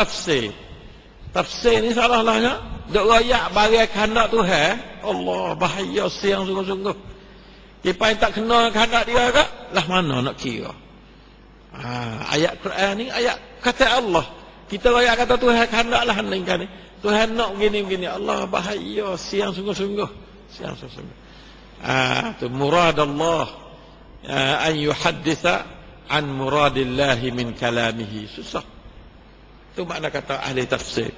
tafsir. Tafsir ni salah-salahnya. Duk rayak bagi kehendak Tuhan. Allah bahaya siang sungguh-sungguh. Kita yang tak kena kehendak dia ke? Lah mana nak kira? Ha, ayat Quran ni ayat kata Allah. Kita rayak kata Tuhan kehendak lah ni kan ni. Tuhan nak begini-begini. Allah bahaya siang sungguh-sungguh. Siang sungguh-sungguh. Ah, tu murad Allah ah, an yuhadditha an muradillahi min kalamihi. Susah. Itu makna kata ahli tafsir.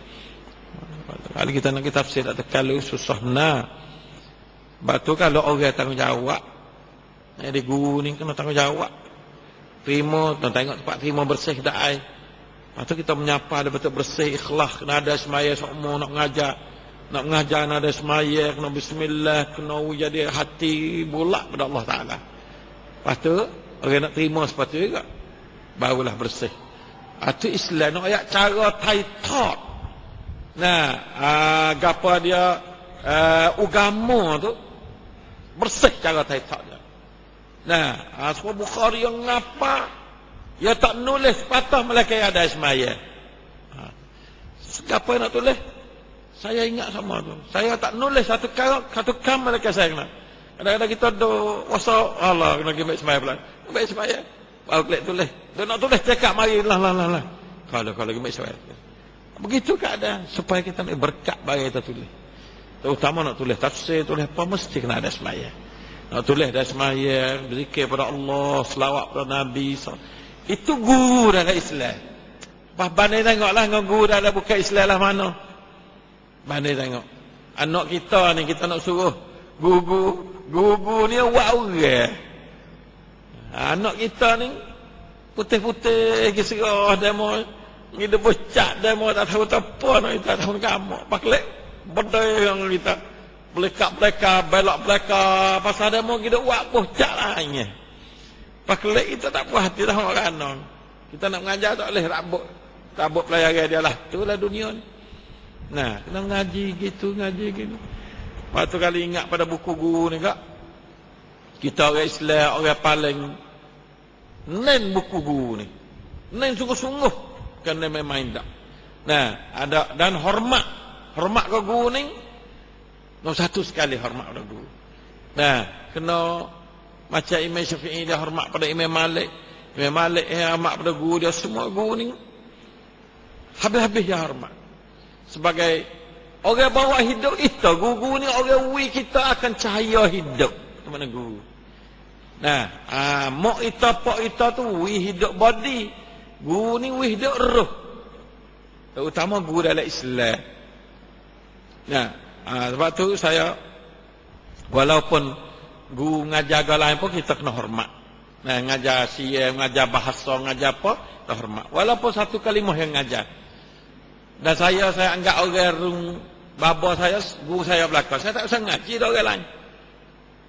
Kalau kita nak tafsir tak terkalu susah nah. Batu kalau orang tanggungjawab. Jadi guru ni kena tanggungjawab. Terima, tengok tempat terima bersih dah ai. Lepas tu kita menyapa ada betul bersih, ikhlas, kena ada semaya semua nak mengajar. Nak mengajar, kena ada semaya, kena bismillah, kena jadi hati bulak pada Allah Ta'ala. Lepas tu, orang nak terima sepatu juga. Barulah bersih. Itu Islam, nak ayat cara taitot. Nah, uh, gapa dia, uh, ugama tu, bersih cara taitot dia. Nah, uh, Bukhari yang ngapa, dia tak nulis patah yang ada semaya. Ha. Siapa nak tulis? Saya ingat sama tu. Saya tak nulis satu kam, satu kam mereka saya kena. Kadang-kadang kita ada wasa Allah kena pergi baik semaya pula. Baik semaya. Klik tulis. Dia nak tulis cakap mari lah lah lah lah. Kalau kalau baik semaya. Begitu keadaan supaya kita nak berkat bagi kita tulis. Terutama nak tulis tafsir, tulis apa mesti kena ada semaya. Nak tulis ada semaya, berzikir pada Allah, selawat pada Nabi. Itu guru dalam Islam. Pas bandai tengoklah dengan guru dalam bukan Islam lah mana. Bandai tengok. Anak kita ni kita nak suruh guru guru ni buat orang. Anak kita ni putih-putih keserah demo ni dia bocak demo tak tahu apa nak kita tahu kamu. Paklek bedai yang kita belekak-belekak belok-belekak pasal demo kita buat bocak ini. Pakelik kita tak puas hati dah orang. Kita nak mengajar tak boleh rabuk. Rabuk pelayaran dia lah. Itulah dunia ni. Nah, kena ngaji gitu, ngaji gitu. Waktu kali ingat pada buku guru ni kak. Kita orang Islam, orang paling nen buku guru ni. Nen sungguh-sungguh. Kena main-main tak. Nah, ada dan hormat. Hormat ke guru ni. Nombor satu sekali hormat pada guru. Nah, kena macam Imam Syafi'i dia hormat pada Imam Malik. Imam Malik dia hormat pada guru dia. Semua guru ni. Habis-habis dia hormat. Sebagai orang bawa hidup kita. Guru-guru ni orang wi kita akan cahaya hidup. Itu mana guru. Nah, aa, mak kita, pak kita tu wi hidup body. Guru ni wi hidup roh. Terutama guru dalam Islam. Nah, aa, sebab tu saya walaupun guru ngajar agama lain pun kita kena hormat. Nah, ngajar siya, ngajar bahasa, ngajar apa, kita hormat. Walaupun satu kalimah yang ngajar. Dan saya, saya anggap orang rung baba saya, guru saya belakang. Saya tak usah ngaji orang lain.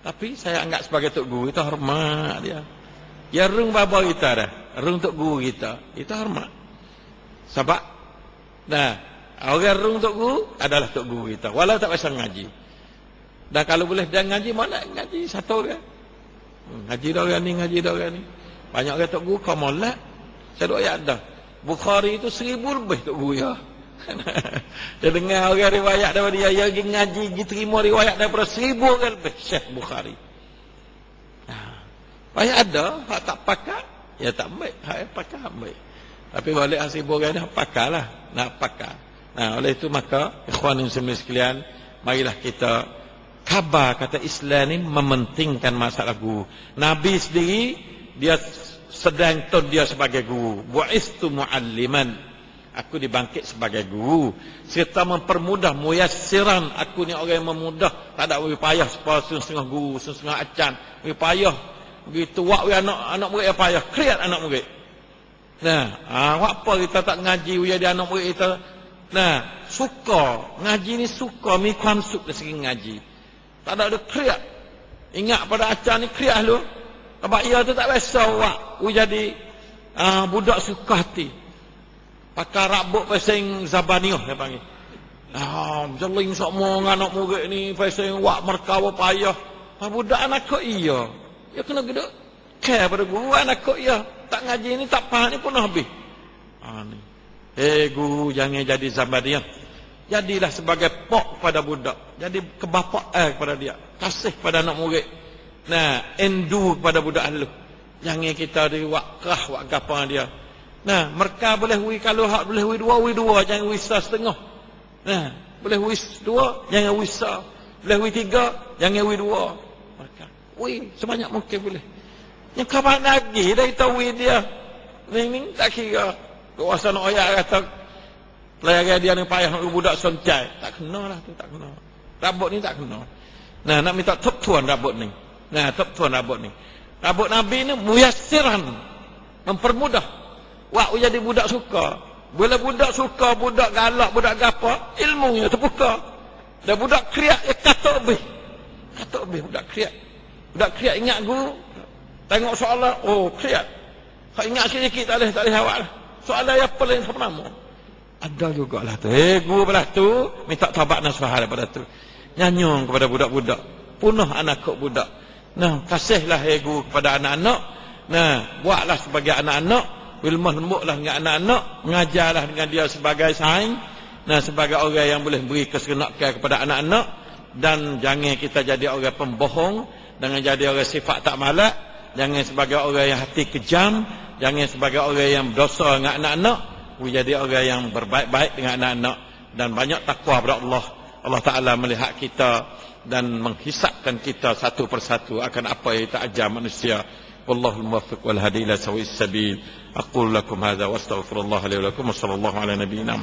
Tapi saya anggap sebagai tok guru, kita hormat dia. Ya rung baba kita dah. Rung tok guru kita, kita hormat. Sebab, nah, orang rung tok guru adalah tok guru kita. Walau tak usah ngaji. Dan kalau boleh dia ngaji, mana ngaji satu orang. Hmm, ngaji dah orang ni, ngaji dah orang ni. Banyak orang tok guru, kau molek. Saya duk ayat dah. Bukhari itu seribu lebih tok guru ya. dia dengar orang riwayat daripada dia, dia pergi ngaji, pergi terima riwayat daripada seribu orang lebih. Syekh Bukhari. Nah, banyak ada, hak tak pakai, ya tak baik. Hak yang pakai, baik. Tapi balik hasil orang ni, pakailah. Nak pakai. Nah, oleh itu maka, ikhwan yang sekalian, marilah kita khabar kata Islam ni mementingkan masalah guru. Nabi sendiri dia sedang tu dia sebagai guru. Bu'istu mu'alliman. Aku dibangkit sebagai guru. Serta mempermudah muyassiran. Aku ni orang yang memudah. Tak ada lebih payah setengah guru, setengah acan. Lebih payah. Begitu wak anak anak murid yang payah. Kriat anak murid. Nah, ah, apa kita tak ngaji uya dia anak murid kita. Nah, suka. Ngaji ni suka. Mi kuam suk dari segi ngaji. Tak ada ada kriak. Ingat pada acar ni kriak lu. Sebab ia tu tak biasa awak. Ku jadi uh, budak suka hati. Pakai rabuk pesing zabaniuh dia panggil. Ah, jeling semua anak murid ni pesing wak merkawa payah. Ah, budak anak kok iya. Ya kena gede. Care pada guru anak kok iya. Tak ngaji ni tak faham ni pun habis. Ah, ni. Eh guru jangan jadi Zabadiah. Jadilah sebagai pok pada budak. Jadi kebapaan kepada dia. Kasih pada anak murid. Nah, endu kepada budak lu. Jangan kita di wakrah wak gapa dia. Nah, mereka boleh wi kalau hak boleh wi dua wi dua jangan wi setengah. Nah, boleh wi dua jangan wi Boleh wi tiga jangan wi dua. Mereka wi sebanyak mungkin boleh. Yang kapan lagi dah kita wi dia. Ning tak kira. Kuasa nak ayat kata Layar dia ni payah nak budak soncai. Tak kena lah tu, tak kena. Rabut ni tak kena. Nah, nak minta top tuan rabut ni. Nah, top tuan rabut ni. Rabut Nabi ni muyassiran. Mempermudah. Wak jadi budak suka. Bila budak suka, budak galak, budak gapa, ilmunya terbuka. Dan budak kriak, ya kata lebih. Kata lebih budak kriak. Budak kriak ingat guru. Tengok soalan, oh kriak. Kalau ingat sikit-sikit, tak boleh, tak boleh awak lah. Soalan yang paling sama ada juga lah tu. Eh, guru belah tu, minta tabak nasfah daripada tu. Nyanyung kepada budak-budak. Punuh anak kok budak. Nah, kasihlah eh guru kepada anak-anak. Nah, buatlah sebagai anak-anak. Wilmah lembuklah dengan anak-anak. Mengajarlah dengan dia sebagai saing. Nah, sebagai orang yang boleh beri kesenakan kepada anak-anak. Dan jangan kita jadi orang pembohong. Jangan jadi orang sifat tak malak. Jangan sebagai orang yang hati kejam. Jangan sebagai orang yang berdosa dengan anak-anak menjadi orang yang berbaik-baik dengan anak-anak dan banyak takwa kepada Allah. Allah Taala melihat kita dan menghisapkan kita satu persatu akan apa yang kita ajar manusia. والله الموفق والهدي إلى سوي السبيل. أقول لكم هذا وأستغفر الله لي ولكم وصلى الله على نبينا محمد